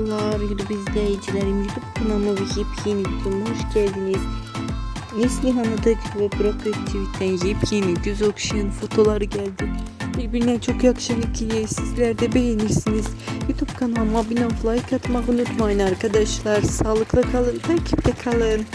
Merhabalar YouTube izleyicilerim. YouTube kanalıma ve yepyeni videoma hoş geldiniz. Neslihan Adak ve Burak Ökçivit'ten yepyeni göz okşayan fotolar geldi. Birbirine çok yakışan ikiliyi sizler de beğenirsiniz. YouTube kanalıma abone olup like atmayı unutmayın arkadaşlar. Sağlıklı kalın, takipte kalın.